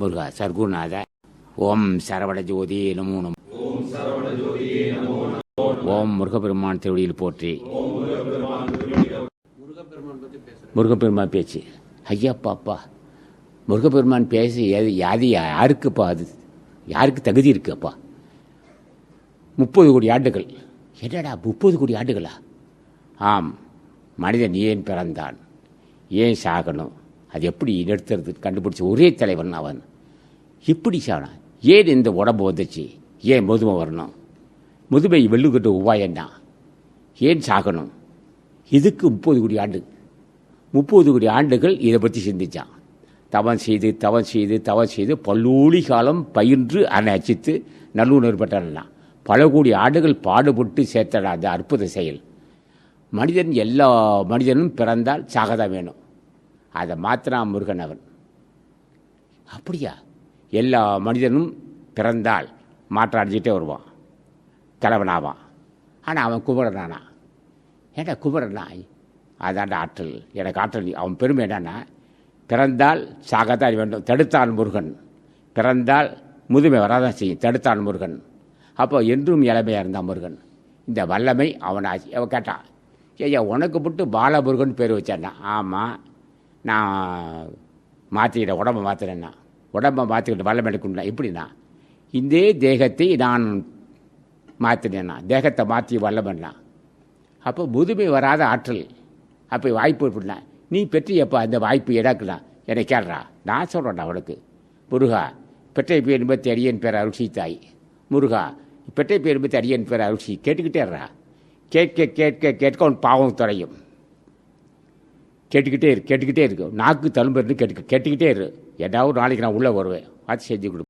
முருகா சர்க்குருநாத. ஓம் சரவண ஜோதி நமோ ஓம் முருகப்பெருமான் திருவடியில் போற்றி. முருகப்பெருமான் பேச்சு. ஐயாப்பா அப்பா முருகப்பெருமான் பேசி எது யாது யாருக்குப்பா அது? யாருக்கு தகுதி இருக்குப்பா முப்பது கோடி ஆண்டுகள். என்னடா முப்பது கோடி ஆண்டுகளா? ஆம் மனிதன் ஏன் பிறந்தான்? ஏன் சாகணும்? அது எப்படி நிறுத்துறது? கண்டுபிடிச்ச ஒரே தலைவன் அவன். இப்படி சாகணும் ஏன் இந்த உடம்பு வந்துச்சு? ஏன் முதுமை வரணும்? முதுமை வெள்ளுக்கிட்ட உபாயன்னா ஏன் சாகணும்? இதுக்கு முப்பது கோடி ஆண்டு முப்பது கோடி ஆண்டுகள் இதை பற்றி சிந்திச்சான். தவம் செய்து தவம் செய்து தவம் செய்து பல்லூழி காலம் பயின்று அதனை அச்சித்து நல்லுணர்வு பல கோடி ஆண்டுகள் பாடுபட்டு சேர்த்தடா அந்த அற்புத செயல். மனிதன் எல்லா மனிதனும் பிறந்தால் சாகதான் வேணும். அதை மாத்திரான் முருகன் அவன். அப்படியா? எல்லா மனிதனும் பிறந்தால் மாற்றம் அடைஞ்சிட்டே வருவான். தலைவனாவான். ஆனால் அவன் குமரனானா? ஏண்டா குமரனா? அதான்டா ஆற்றல். எனக்கு ஆற்றல் அவன் பெருமை என்னன்னா பிறந்தால் சாகத்தான் வேண்டும். தடுத்தான் முருகன். பிறந்தால் முதுமை வராதான் செய்யும். தடுத்தான் முருகன். அப்போ என்றும் இளமையாக இருந்தான் முருகன். இந்த வல்லமை அவன் ஆச்சு அவன் கேட்டான் ஐயா உனக்கு மட்டும் பாலமுருகன் பேர் வச்சான்னா? ஆமாம் நான் மாற்றிக்கிட்டேன் உடம்பை மாற்றுறேன்னா உடம்பை மாற்றிக்கிட்டு வல்லம் எடுக்கணும்னா எப்படின்னா இதே தேகத்தை நான் மாற்றினேன்னா தேகத்தை மாற்றி வல்லமன்னா அப்போ முதுமை வராத ஆற்றல் அப்போ வாய்ப்பு எப்படின்னா நீ பெற்றியப்பா அந்த வாய்ப்பு இடாக்கலாம் என்னை கேள்றா. நான் சொல்கிறேன்டா அவனுக்கு முருகா பெற்றை பேர் என்பத்தி அடியன் பேர் அருட்சி தாய் முருகா பெற்றை பேர் என்பத்தி அடியன் பேர் அருட்சி கேட்டுக்கிட்டேறா கேட்க கேட்க கேட்க உன் பாவம் துறையும் கேட்டுக்கிட்டே இரு கேட்டுக்கிட்டே இருக்கு நாக்கு தழும்பு இருந்து கேட்டு கேட்டுக்கிட்டே இரு. ஏதாவது ஒரு நாளைக்கு நான் உள்ளே வருவேன். பார்த்து செஞ்சு கொடு.